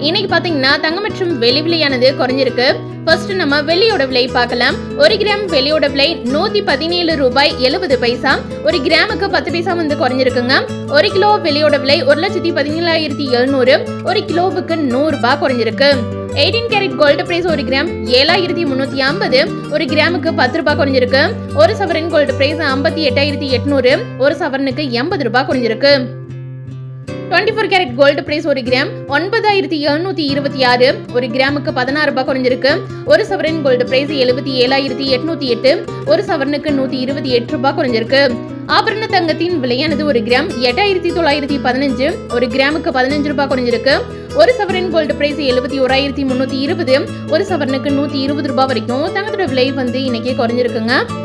இன்னைக்கு பார்த்தீங்கன்னா தங்கம் மற்றும் வெளி விலையானது குறைஞ்சிருக்கு. ஃபர்ஸ்ட் நம்ம வெள்ளியோட விலை பார்க்கலாம். ஒரு கிராம் வெள்ளியோட விலை நூத்தி பதினேழு ரூபாய் எழுபது பைசா. ஒரு கிராமுக்கு பத்து பைசா வந்து குறைஞ்சிருக்குங்க. ஒரு கிலோ வெள்ளியோட விலை ஒரு லட்சத்தி பதினேழாயிரத்தி எழுநூறு. ஒரு கிலோவுக்கு நூறு ரூபாய் குறைஞ்சிருக்கு. எயிட்டீன் கேரட் கோல்டு பிரைஸ் ஒரு கிராம் ஏழாயிரத்தி முந்நூற்றி ஐம்பது. ஒரு கிராமுக்கு பத்து ரூபாய் குறைஞ்சிருக்கு. ஒரு சவரன் கோல்டு பிரைஸ் ஐம்பத்தி எட்டாயிரத்தி எட்நூறு. ஒரு சவரனுக்கு எண்பது ரூபாய் குறைஞ்சிருக்கு. Twenty four carat gold price ஒரு கிராம் ஒன்பதாயிரத்தி எழுநூத்தி இருபத்தி ஆறு. ஒரு கிராமுக்கு பதினாறு ரூபாய் குறைஞ்சிருக்கு. ஒரு சவரன் கோல்டு பிரைஸ் எழுபத்தி ஏழாயிரத்தி எட்நூத்தி எட்டு. ஒரு சவரனுக்கு நூத்தி இருபத்தி எட்டு ரூபாய் குறைஞ்சிருக்கு. ஆபரண தங்கத்தின் விலையானது ஒரு கிராம் எட்டாயிரத்தி தொள்ளாயிரத்தி பதினஞ்சு. ஒரு கிராமுக்கு பதினஞ்சு ரூபாய் குறைஞ்சிருக்கு. ஒரு சவரன் கோல்டு பிரைஸ் எழுபத்தி ஓராயிரத்தி முன்னூத்தி இருபது. ஒரு சவரனுக்கு நூற்றி இருபது ரூபாய் வரைக்கும் தங்கத்தோட விலை வந்து இன்னைக்கு குறைஞ்சிருக்குங்க.